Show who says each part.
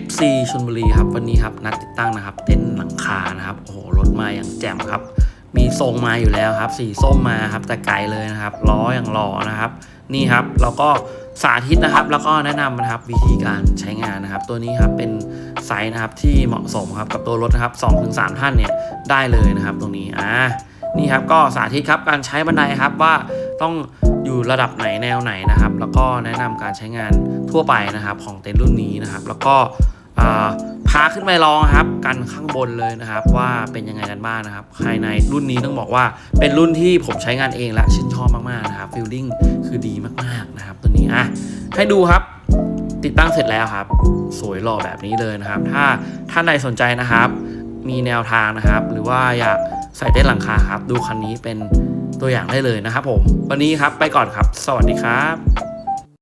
Speaker 1: FC ชลบุรีครับวันนี้ครับนัดติดตั้งนะครับ เต็นท์หลังคานะครับโอ้โหรถมาอย่างแจ่มครับ มีทรงมาอยู่แล้วครับ สีส้มมาครับแต่ไกลเลยนะครับล้ออย่างหล่อนะครับ นี่ครับเราก็สาธิตนะครับ แล้วก็แนะนำนะครับวิธีการใช้งานนะครับ ตัวนี้ครับเป็นไซส์นะครับที่เหมาะสมครับกับตัวรถนะครับ2-3 ท่านเนี่ยได้เลยนะครับ ตรงนี้อ่านี่ครับก็สาธิตครับการใช้บันไดครับว่าต้อง อยู่ระดับไหนแนวไหนนะครับ แล้วก็แนะนำการใช้งานทั่วไปนะครับ ของเต็นท์รุ่นนี้นะครับ แล้วก็พาขึ้นไปลองครับ กันข้างบนเลยนะครับ ว่าเป็นยังไงกันบ้างนะครับ ภายในรุ่นนี้ต้องบอกว่าเป็นรุ่นที่ผมใช้งานเองและชื่นชอบมากๆนะครับฟีลลิ่งคือดีมากๆนะครับ ตัวนี้อะให้ดูครับติดตั้งเสร็จแล้วครับ สวยหล่อแบบนี้เลยนะครับ ถ้าท่านใดสนใจนะครับ มีแนวทางนะครับ หรือว่าอยากใส่เต้นท์หลังคาครับ ดูคันนี้เป็น ตัวอย่างได้เลยนะครับผม วันนี้ครับไปก่อนครับ สวัสดีครับ